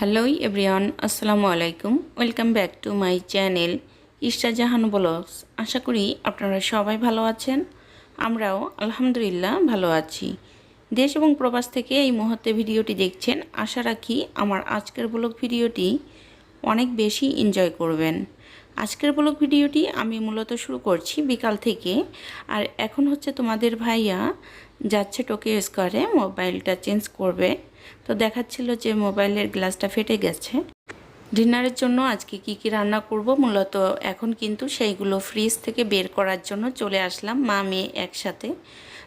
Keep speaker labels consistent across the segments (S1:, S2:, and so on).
S1: Hello everyone আসসালামু আলাইকুম welcome back to my channel Isha Jahan blogs আশা করি আপনারা সবাই ভালো আছেন। আমরাও আলহামদুলিল্লাহ ভালো আছি। দেশ এবং প্রবাস থেকে এই মুহূর্তে ভিডিওটি দেখছেন, আশা রাখি আমার আজকের ব্লগ ভিডিওটি অনেক বেশি এনজয় করবেন। আজকের ব্লগ ভিডিওটি আমি মূলত শুরু করছি বিকাল থেকে। আর এখন হচ্ছে তোমাদের ভাইয়া যাচ্ছে টোকিও স্কোয়ারে, মোবাইলটা চেঞ্জ করবে। তো দেখাচ্ছিল যে মোবাইলের গ্লাসটা ফেটে গেছে। ডিনারের জন্য আজকে কি কি রান্না করব? মূলত এখন কিন্তু সেইগুলো ফ্রিজ থেকে বের করার জন্য চলে আসলাম, মা, মেয়ে একসাথে।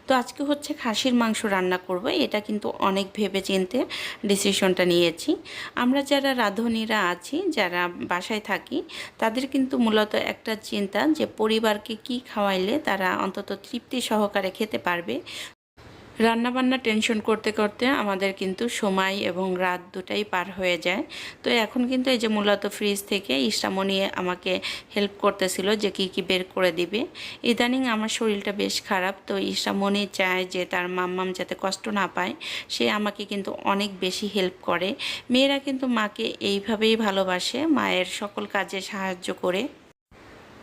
S1: তো আজকে হচ্ছে খাসির মাংস রান্না করব, এটা কিন্তু অনেক ভেবে চিনতে ডিসিশনটা নিয়েছি। আমরা যারা রাঁধুনিরা আছি, যারা বাসায় থাকি, তাদের কিন্তু মূলত একটা চিন্তা যে পরিবারকে কি খাওয়াইলে তারা অন্তত তৃপ্তি সহকারে খেতে পারবে। রান্নাবান্না টেনশন করতে করতে আমাদের কিন্তু সময় এবং রাত দুটাই পার হয়ে যায়। তো এখন কিন্তু এই যে মূলত ফ্রিজ থেকে ইস্টামনি আমাকে হেল্প করতেছিল যে কি কি বের করে দিবে। ইদানিং আমার শরীরটা বেশ খারাপ, তো ইস্টামনি চায় যে তার মাম্মাম যাতে কষ্ট না পায়, সে আমাকে কিন্তু অনেক বেশি হেল্প করে। মেয়েরা কিন্তু মাকে এইভাবেই ভালোবাসে, মায়ের সকল কাজে সাহায্য করে।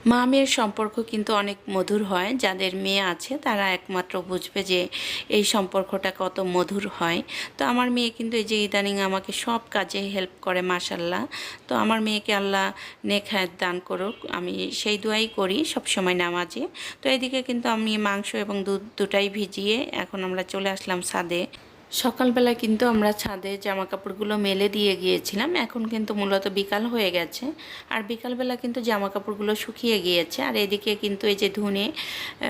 S1: মা মেয়ের সম্পর্ক কিন্তু অনেক মধুর হয়। যাদের মেয়ে আছে, তারা একমাত্র বুঝবে যে এই সম্পর্কটা কত মধুর হয়। তো আমার মেয়ে কিন্তু এই যে ইদানিং আমাকে সব কাজে হেল্প করে মাসাল্লাহ তো আমার মেয়েকে আল্লাহ নেখায় দান করুক। আমি সেই দোয়াই করি সব সময় নামাজে। তো এদিকে কিন্তু আমি মাংস এবং দুধ দুটাই ভিজিয়ে এখন আমরা চলে আসলাম ছাদে সকালবেলা কিন্তু আমরা ছাদে জামা কাপড়গুলো মেলে দিয়ে গিয়েছিলাম। এখন কিন্তু মূলত বিকাল হয়ে গেছে। আর বিকালবেলা কিন্তু জামা কাপড়গুলো শুকিয়ে গিয়েছে। আর এদিকে কিন্তু এই যে ধুনে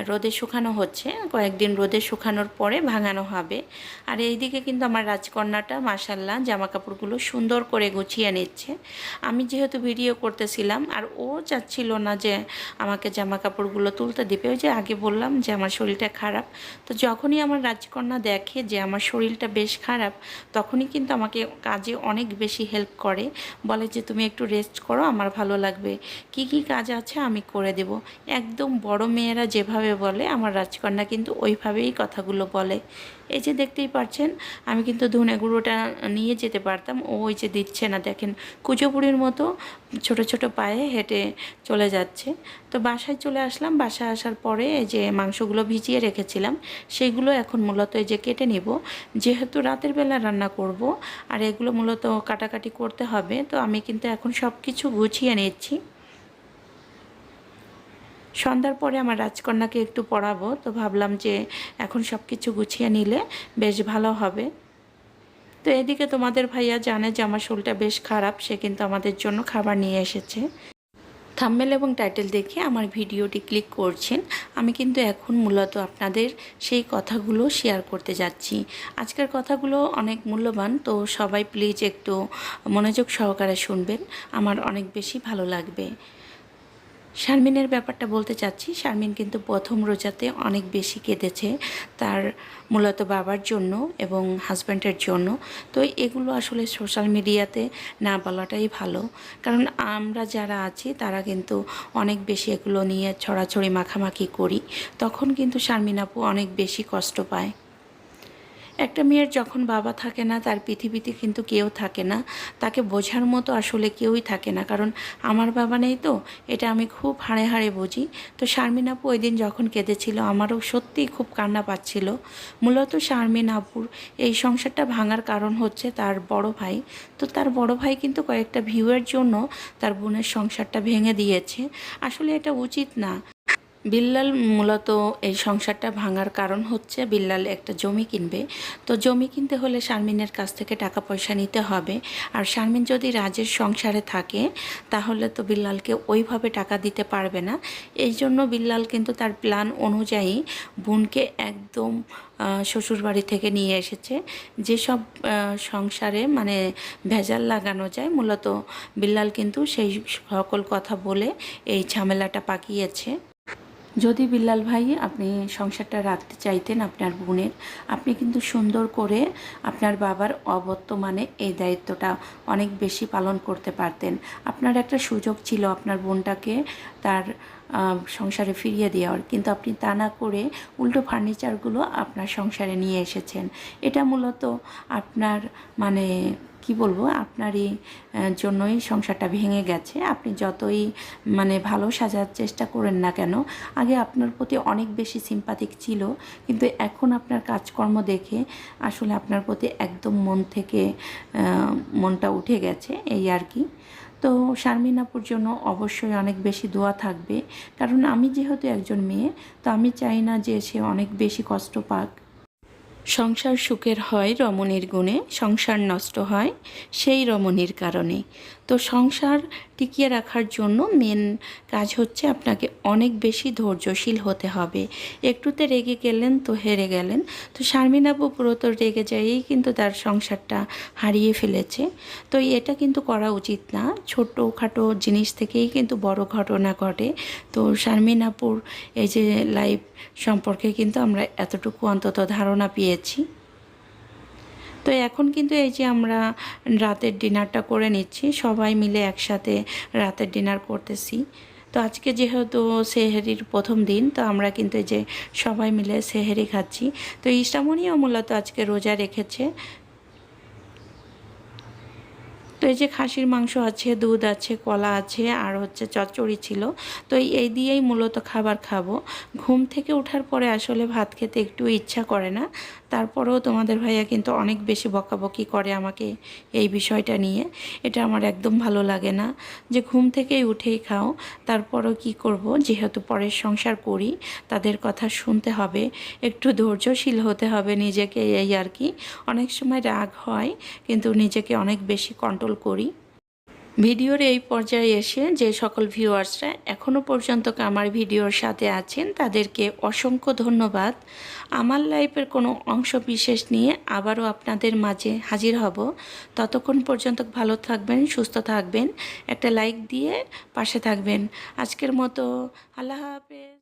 S1: রোদে শুকানো হচ্ছে। কয়েকদিন রোদে শুকানোর পরে ভাঙানো হবে। আর এইদিকে কিন্তু আমার রাজকন্যাটা মাসাল্লাহ জামা কাপড়গুলো সুন্দর করে গুছিয়ে নিচ্ছে। আমি যেহেতু ভিডিও করতেছিলাম, আর ও চাচ্ছিল না যে আমাকে জামা কাপড়গুলো তুলতে দিবে। ওই যে আগে বললাম যে আমার শরীরটা খারাপ। তো যখনই আমার রাজকন্যা দেখে যে আমার শরীর শরীরটা বেশ খারাপ, তখনই কিন্তু আমাকে কাজে অনেক বেশি হেল্প করে। বলে যে, তুমি একটু রেস্ট করো, আমার ভালো লাগবে। কি কি কাজ আছে আমি করে দেব। একদম বড় মেয়েরা যেভাবে বলে, আমার রাজকন্যা কিন্তু ওইভাবেই কথাগুলো বলে। এই যে, দেখতেই পাচ্ছেন আমি কিন্তু ধনে গুঁড়োটা নিয়ে যেতে পারতাম, ও ওই যে, দিচ্ছে না। দেখেন কুচোপুরির মতো ছোট ছোট পায়ে হেঁটে চলে যাচ্ছে। তো বাসায় চলে আসলাম। বাসায় আসার পরে এই যে, মাংসগুলো ভিজিয়ে রেখেছিলাম, সেগুলো এখন মূলত এই যে, কেটে নিব। যেহেতু রাতের বেলা রান্না করব, আর এগুলো মূলত কাটাকাটি করতে হবে, তো আমি কিন্তু এখন সব কিছু গুছিয়ে নিচ্ছি। সন্ধ্যার পরে আমার রাজকন্যাকে একটু পড়াবো, তো ভাবলাম যে এখন সব কিছু গুছিয়ে নিলে বেশ ভালো হবে। তো এদিকে তোমাদের ভাইয়া জানে যে আমার শরীরটা বেশ খারাপ, সে কিন্তু আমাদের জন্য খাবার নিয়ে এসেছে। থাম্বেল এবং টাইটেল দেখে আমার ভিডিওটি ক্লিক করছেন, আমি কিন্তু এখন মূলত আপনাদের সেই কথাগুলো শেয়ার করতে যাচ্ছি। আজকের কথাগুলো অনেক মূল্যবান, তো সবাই প্লিজ একটু মনোযোগ সহকারে শুনবেন, আমার অনেক বেশি ভালো লাগবে। শারমিনের ব্যাপারটা বলতে চাচ্ছি, শারমিন কিন্তু প্রথম রোজাতে অনেক বেশি কেঁদেছে তার মূলত বাবার জন্য এবং হাজব্যান্ডের জন্য। তো এগুলো আসলে সোশ্যাল মিডিয়াতে না বলাটাই ভালো। কারণ আমরা যারা আছি, তারা কিন্তু অনেক বেশি এগুলো নিয়ে ছড়াছড়ি, মাখামাখি করি। তখন কিন্তু শারমিন আপু অনেক বেশি কষ্ট পায়। একটা মেয়ের যখন বাবা থাকে না, তার পৃথিবীতে কিন্তু কেউ থাকে না। তাকে বোঝার মতো আসলে কেউই থাকে না। কারণ আমার বাবা নেই তো, এটা আমি খুব হাড়ে হাড়ে বুঝি। তো শারমিন আপু ওই দিন যখন কেঁদেছিল, আমারও সত্যিই খুব কান্না পাচ্ছিল। মূলত শারমিন আপুর এই সংসারটা ভাঙার কারণ হচ্ছে তার বড় ভাই। তো তার বড় ভাই কিন্তু কয়েকটা ভিউয়ের জন্য তার বোনের সংসারটা ভেঙে দিয়েছে। আসলে এটা উচিত না। বিল্লাল মূলত এই সংসারটা ভাঙার কারণ হচ্ছে বিল্লাল একটা জমি কিনবে। তো জমি কিনতে হলে শারমিনের কাছ থেকে টাকা পয়সা নিতে হবে। আর শারমিন যদি রাজের সংসারে থাকে, তাহলে তো বিল্লালকে ওইভাবে টাকা দিতে পারবে না। এই জন্য বিল্লাল কিন্তু তার প্ল্যান অনুযায়ী বোনকে একদম শ্বশুরবাড়ি থেকে নিয়ে এসেছে। যেসব সংসারে মানে ভেজাল লাগানো যায়, মূলত বিল্লাল কিন্তু সেই সকল কথা বলে এই ঝামেলাটা পাকিয়েছে। যদি বিল্লাল ভাই আপনি সংসারটা রাখতে চাইতেন আপনার বোনের, আপনি কিন্তু সুন্দর করে আপনার বাবার অবর্তমানে এই দায়িত্বটা অনেক বেশি পালন করতে পারতেন। আপনার একটা সুযোগ ছিল আপনার বোনটাকে তার সংসারে ফিরিয়ে দেওয়ার। কিন্তু আপনি তা না করে উল্টো ফার্নিচারগুলো আপনার সংসারে নিয়ে এসেছেন। এটা মূলত আপনার মানে কি বলব, আপনারই জন্যই সংসারটা ভেঙে গেছে। আপনি যতই মানে ভালো সাজার চেষ্টা করেন না কেন, আগে আপনার প্রতি অনেক বেশি সিম্পাথিক ছিল। কিন্তু এখন আপনার কাজকর্ম দেখে আসলে আপনার প্রতি একদম মন থেকে মনটা উঠে গেছে, এই আর কি। তো শারমিন আপুর জন্য অবশ্যই অনেক বেশি দোয়া থাকবে। কারণ আমি যেহেতু একজন মেয়ে, তো আমি চাই না যে সে অনেক বেশি কষ্ট পাক। সংসার সুখের হয় রমণীর গুণে সংসার নষ্ট হয় সেই রমণীর কারণে। তো সংসার টিকিয়ে রাখার জন্য মেন কাজ হচ্ছে আপনাকে অনেক বেশি ধৈর্যশীল হতে হবে। একটুতে রেগে গেলেন তো হেরে গেলেন। তো শারমিন পুরো রেগে যাইয়েই কিন্তু তার সংসারটা হারিয়ে ফেলেছে। তো এটা কিন্তু করা উচিত না। ছোটোখাটো জিনিস থেকেই কিন্তু বড় ঘটনা ঘটে। তো শারমিন আপুর এই যে লাইফ সম্পর্কে কিন্তু আমরা এতটুকু অন্তত ধারণা পেয়েছি। তো এখন কিন্তু এই যে আমরা রাতের ডিনারটা করে নিচ্ছি, সবাই মিলে একসাথে রাতের ডিনার করতেছি। তো আজকে যেহেতু সেহেরির প্রথম দিন, তো আমরা কিন্তু এই যে সবাই মিলে সেহেরি খাচ্ছি। তো ইস্টামনিও মূলত আজকে রোজা রেখেছে। তো এই যে খাসির মাংস আছে, দুধ আছে, কলা আছে, আর হচ্ছে চচ্চড়ি ছিল, তো এই দিয়েই মূলত খাবার খাব। ঘুম থেকে ওঠার পরে আসলে ভাত খেতে একটু ইচ্ছা করে না। তারপরেও তোমাদের ভাইয়া কিন্তু অনেক বেশি বকাবকি করে আমাকে এই বিষয়টা নিয়ে। এটা আমার একদম ভালো লাগে না যে ঘুম থেকেই উঠেই খাও। তারপরও কি করব? যেহেতু পরের সংসার করি, তাদের কথা শুনতে হবে, একটু ধৈর্যশীল হতে হবে নিজেকে এই আর কি। অনেক সময় রাগ হয়, কিন্তু নিজেকে অনেক বেশি কন্ট্রোল করি। ভিডিওর এই পর্যায়ে এসে যে সকল ভিউয়ার্সরা এখনও পর্যন্ত আমার ভিডিওর সাথে আছেন, তাদেরকে অসংখ্য ধন্যবাদ। আমার লাইফের কোনো অংশ বিশেষ নিয়ে আবারও আপনাদের মাঝে হাজির হব। ততক্ষণ পর্যন্ত ভালো থাকবেন, সুস্থ থাকবেন, একটা লাইক দিয়ে পাশে থাকবেন। আজকের মতো আল্লাহ হাফেজ।